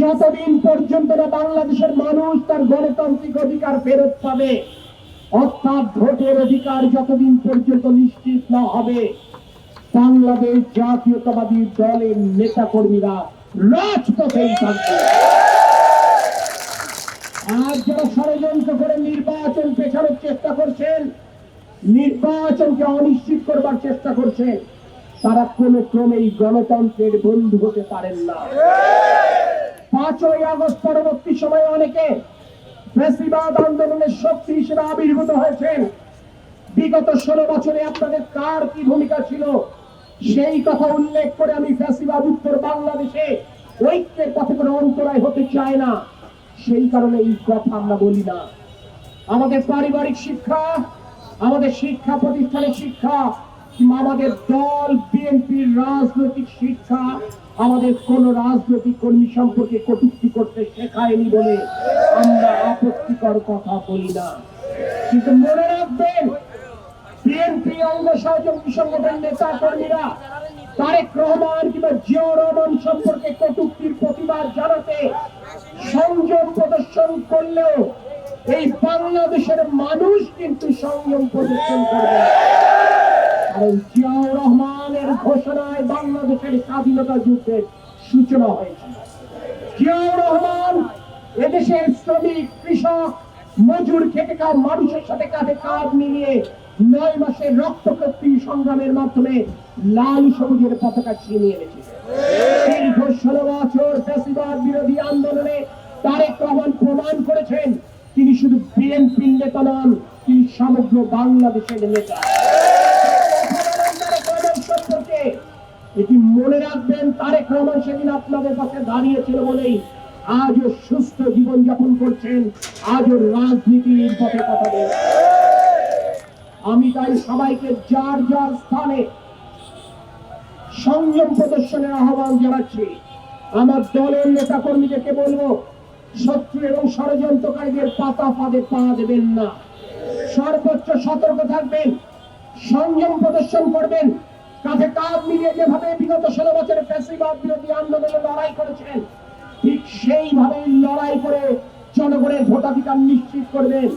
যতদিন পর্যন্ত না বাংলাদেশের মানুষ তার গণতান্ত্রিক অধিকার ফেরত পাবে, অর্থাৎ ভোটের অধিকার যতদিন পর্যন্ত নিশ্চিত না হবে, বাংলাদেশ জাতীয়তাবাদী দলের নেতা কর্মীরা রাজপথেই থাকবে। আর যারা ষড়যন্ত্র করে নির্বাচন পেছানোর চেষ্টা করছেন, নির্বাচনকে অনিশ্চিত করবার চেষ্টা করছেন, তারা কোনো ক্রমেই গণতন্ত্রের বন্ধু হতে পারেন না। পাঁচই আগস্ট পরবর্তী সময়ে অনেকে ফ্যাসিবাদ আন্দোলনের শক্তি হিসেবে আবির্ভূত হয়েছেন। বিগত ষোলো বছরে আপনাদের কার কি ভূমিকা ছিল? সেই কথা উল্লেখ করে আমি ফ্যাসিবাদ উত্তর বাংলাদেশে ঐক্যের পথে কোনো অন্তরায় হতে চায় না। সেই কারণে এই কথা আমরা বলি না। আমাদের পারিবারিক শিক্ষা, আমাদের শিক্ষা প্রতিষ্ঠানের শিক্ষা আমাদের দল, বিএনপির রাজনৈতিক শিক্ষা আমাদের কোন রাজনৈতিক কর্মী সম্পর্কে কটূক্তি করতে শেখায়নি বলে আমরা আপত্তিকর কথা বলি না। কিন্তু মনে রাখবেন, বিএনপি অঙ্গ সহযোগী সংগঠন নেতা কর্মীরা তারেক রহমান কিংবা জিয়াউর রহমান সম্পর্কে কটূক্তির প্রতিবাদ জানাতে সংযম প্রদর্শন করলেও এই বাংলাদেশের মানুষ কিন্তু সংযম প্রদর্শন করবে জিয়াউর রহমানের ঘোষণায় বাংলাদেশের স্বাধীনতা যুদ্ধের সূচনা হয়েছে। জিয়াউর রহমান এদেশের শ্রমিক, কৃষক, মজুর খেটে মানুষের সাথে কাঁধে কাঁধ মিলিয়ে নয় মাসের সংগ্রামের মাধ্যমে লাল সবুজের পতাকা ছিনিয়ে এনেছে দীর্ঘ ষোলো বছর ফ্যাসিবাদ বিরোধী আন্দোলনে তারেক রহমান প্রমাণ করেছেন, তিনি শুধু বিএনপির নেতা নন, তিনি সমগ্র বাংলাদেশের নেতা। এটি মনে রাখবেন, তারেক রহমান সেদিন আপনাদের পাশে দাঁড়িয়েছিল বলেই আজও সুস্থ জীবন যাপন করছেন, আজও রাজনীতির পথে কথা বলছেন। আমি তাই সবাইকে যার যার স্থানে সংযম প্রদর্শনের আহ্বান জানাচ্ছি। আমার দলের নেতা কর্মীদেরকে বলব, শত্রু এবং ষড়যন্ত্রকারীদের পাতা ফাঁদে পা দেবেন না। সর্বোচ্চ সতর্ক থাকবেন, সংযম প্রদর্শন করবেন কাঁধে কাঁধ মিলিয়ে যেভাবে বিগত ষোলো বছরের ফ্যাসিবাদ বিরোধী আন্দোলনে লড়াই করেছেন, ঠিক সেইভাবেই লড়াই করে জনগণের ভোটাধিকার নিশ্চিত করবেন।